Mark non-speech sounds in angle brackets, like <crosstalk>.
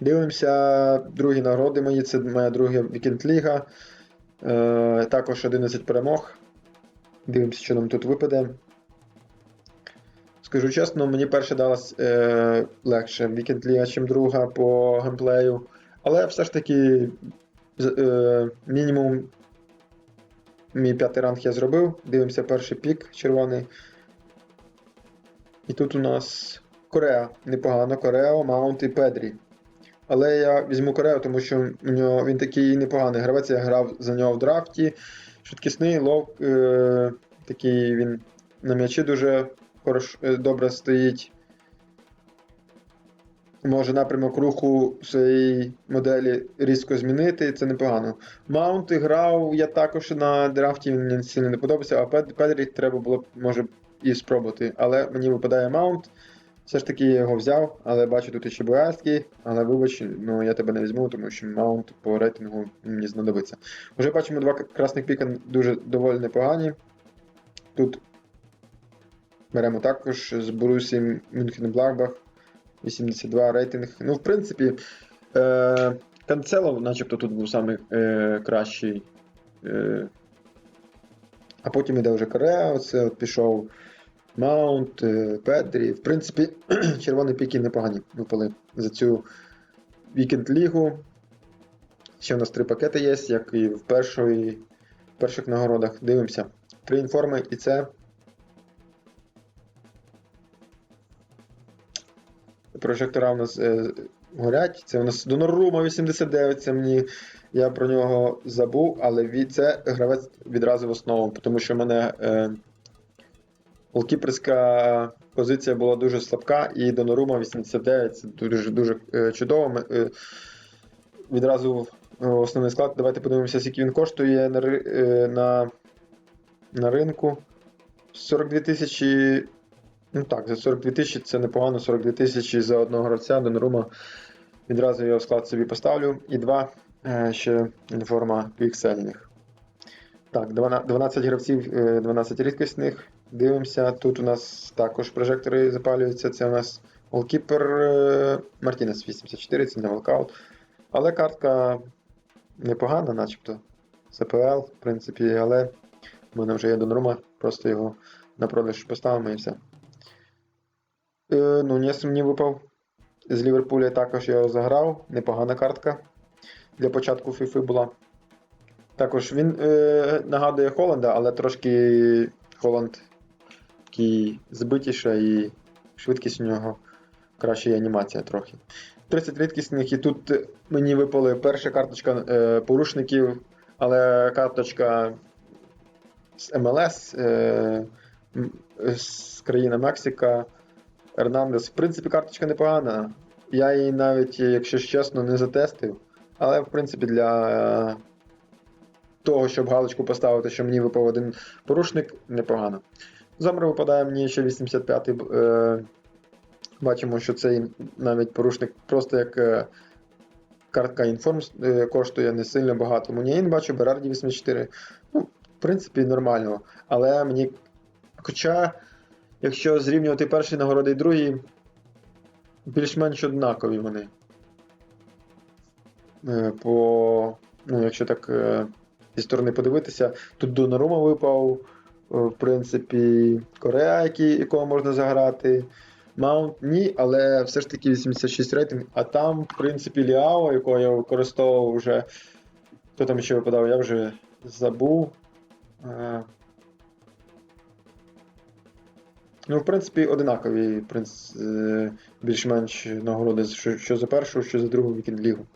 Дивимося другі нагороди мої. Це моя друга вікенд ліга. Е, також 11 перемог. Дивимося, що нам тут випаде. Скажу чесно, мені перша далась е, легше вікенд ліга, ніж друга по геймплею. Але все ж таки е, мінімум мій п'ятий ранг я зробив. Дивимося перший пік червоний. І тут у нас Кореа. Непогано. Корео, Маунт і Педрі. Але я візьму Корео, тому що у нього він такий непоганий гравець. Я грав за нього в драфті. Швидкісний, лов, е, такий він на м'ячі дуже хорош, е, добре стоїть. Може напрямок руху своєї моделі різко змінити, це непогано. Маунт грав я також на драфті, він мені сильно не подобався, а Педрі треба було, може, і спробувати. Але мені випадає маунт. Все ж таки я його взяв, але бачу тут ще боярський, але вибач, ну я тебе не візьму, тому що маунт по рейтингу мені знадобиться. Вже бачимо два красних піка дуже доволі непогані. Тут беремо також з Борусі Мюнхен Блахбах. 82 рейтинг. Ну, в принципі, е, Канцелов, начебто, тут був самий е, кращий. Е, а потім іде вже Корея, оце от пішов Маунт, Педрі. В принципі, <clears throat> червоні піки непогані випали за цю вікенд лігу. Ще у нас три пакети є, як і в першої, в перших нагородах. Дивимося. Три інформи, і це прожектора у нас е, горять. Це у нас Донорума 89, це мені. Я про нього забув, але це гравець відразу в основу, тому що мене е, голкіперська позиція була дуже слабка, і Донорума 89 це дуже дуже е, чудово. Ми, е, відразу основний склад. Давайте подивимося, скільки він коштує на, е, на, на ринку. 42 тисячі. Ну так, за 42 тисячі це непогано, 42 тисячі за одного гравця, Донорума. Відразу його в склад собі поставлю. І два е, ще інформа піксельних. Так, 12 12 гравців, е, 12 рідкісних. Дивимося. Тут у нас також прожектори запалюються. Це у нас голкіпер е, Мартінес 84, це не волкаут. Але картка непогана, начебто. СПЛ, в принципі, але в мене вже є Донорума, просто його на продаж поставимо і все. Е, ну, Нєс мені випав. З Ліверпуля також я його заграв. Непогана картка. Для початку FIFA була. Також він е, нагадує Холланда, але трошки Холланд такий збитіше і швидкість у нього краща і анімація трохи. 30 рідкісних, і тут мені випали перша карточка е, порушників, але карточка з МЛС, е, з країни Мексика. Ернандес. В принципі, карточка непогана. Я її навіть, якщо чесно, не затестив. Але, в принципі, для е, того, щоб галочку поставити, що мені випав один порушник, непогано. Замри випадає мені ще 85-й. Е, бачимо, що цей навіть порушник просто як е, картка інформ е, коштує не сильно багато. Муніїн бачу, Берарді 84. Ну, в принципі, нормально. Але мені. Хоча. Якщо зрівнювати перші нагороди і другі, більш-менш однакові вони. Е, По, ну, якщо так е, зі сторони подивитися, тут Донорума випав, в принципі, Корея, якого можна заграти. Маунт ні, але все ж таки 86 рейтинг. А там, в принципі, Ліао, якого я використовував вже. Хто там ще випадав, я вже забув. Е, Ну, в принципі, одинакові е, більш-менш нагороди, що, за першу, що за другу вікенд лігу.